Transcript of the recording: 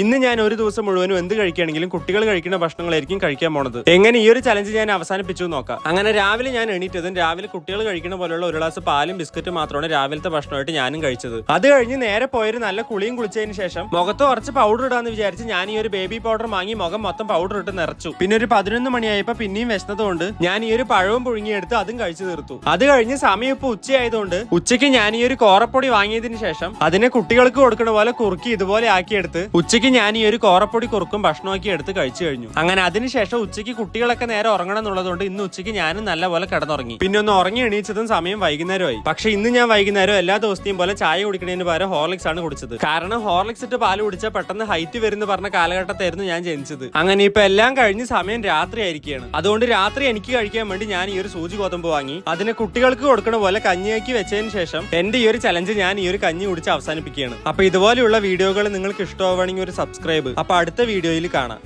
ഇന്ന് ഞാൻ ഒരു ദിവസം മുഴുവനും എന്ത് കഴിക്കുകയാണെങ്കിലും കുട്ടികൾ കഴിക്കുന്ന ഭക്ഷണങ്ങളായിരിക്കും കഴിക്കാൻ പോണത്. എങ്ങനെ ഈ ഒരു ചലഞ്ച് ഞാൻ അവസാനിപ്പിച്ചു നോക്കാം. അങ്ങനെ രാവിലെ ഞാൻ എണീറ്റതും രാവിലെ കുട്ടികൾ കഴിക്കുന്ന പോലുള്ള ഒരു ഗ്ലാസ് പാലും ബിസ്ക്കറ്റും മാത്രമാണ് രാവിലത്തെ ഭക്ഷണമായിട്ട് ഞാനും കഴിച്ചത്. അത് കഴിഞ്ഞ് നേരെ പോയൊരു നല്ല കുളിയും കുളിച്ചതിന് ശേഷം മുഖത്ത് കുറച്ച് പൗഡർ ഇടാന്ന് വിചാരിച്ച് ഞാൻ ഈ ഒരു ബേബി പൗഡർ വാങ്ങി മുഖം മൊത്തം പൗഡർ ഇട്ട് നിറച്ചു. പിന്നെ ഒരു പതിനൊന്ന് മണിയായപ്പോ പിന്നെയും വിശന്നതുകൊണ്ട് ഞാൻ ഈ ഒരു പഴവും പുഴുങ്ങിയെടുത്ത് അതും കഴിച്ചു തീർത്തു. അത് കഴിഞ്ഞ് സമയം ഇപ്പൊ ഉച്ചയായതുകൊണ്ട് ഉച്ചയ്ക്ക് ഞാൻ ഈ ഒരു കോറപ്പൊടി വാങ്ങിയതിന് ശേഷം അതിനെ കുട്ടികൾക്ക് കൊടുക്കുന്ന പോലെ കുറുക്കി ഇതുപോലെ ആക്കിയെടുത്ത് ഉച്ചയ്ക്ക് ഞാൻ ഈ ഒരു കോറപ്പൊടി കുറുക്കും ഭക്ഷണമാക്കി എടുത്ത് കഴിച്ചു കഴിഞ്ഞു. അങ്ങനെ അതിനുശേഷം ഉച്ചയ്ക്ക് കുട്ടികളൊക്കെ നേരെ ഉറങ്ങണം എന്നുള്ളതുകൊണ്ട് ഇന്ന് ഉച്ചയ്ക്ക് ഞാനും നല്ലപോലെ കിടന്നുറങ്ങി. പിന്നെ ഒന്ന് ഉറങ്ങി എണീച്ചതും സമയം വൈകുന്നേരമായി. പക്ഷെ ഇന്ന് ഞാൻ വൈകുന്നേരം എല്ലാ ദിവസത്തെയും പോലെ ചായ കുടിക്കുന്നതിന് പകരം ഹോർലിക്സ് ആണ് കുടിച്ചത്. കാരണം ഹോർലിക്സ് ഇട്ട് പാൽ കുടിച്ചാൽ പെട്ടെന്ന് ഹൈറ്റ് വരുന്ന പറഞ്ഞ കാലഘട്ടത്തായിരുന്നു ഞാൻ ജനിച്ചത്. അങ്ങനെ ഇപ്പൊ എല്ലാം കഴിഞ്ഞ് സമയം രാത്രി ആയിരിക്കുകയാണ്. അതുകൊണ്ട് രാത്രി എനിക്ക് കഴിക്കാൻ വേണ്ടി ഞാൻ ഈ ഒരു സൂചി ഗോതമ്പ് വാങ്ങി. അതിനെ കുട്ടികൾക്ക് കൊടുക്കണ പോലെ കഞ്ഞിയാക്കി വെച്ചതിന് ശേഷം എന്റെ ഈ ഒരു ചലഞ്ച് ഞാൻ ഈ ഒരു കഞ്ഞി കുടിച്ച് അവസാനിപ്പിക്കുകയാണ്. അപ്പൊ ഇതുപോലെയുള്ള വീഡിയോകൾ നിങ്ങൾക്ക് ഇഷ്ടമാവുകയാണെങ്കിൽ ഒരു സബ്സ്ക്രൈബ് അപ്പൊ അടുത്ത വീഡിയോയിൽ കാണാം.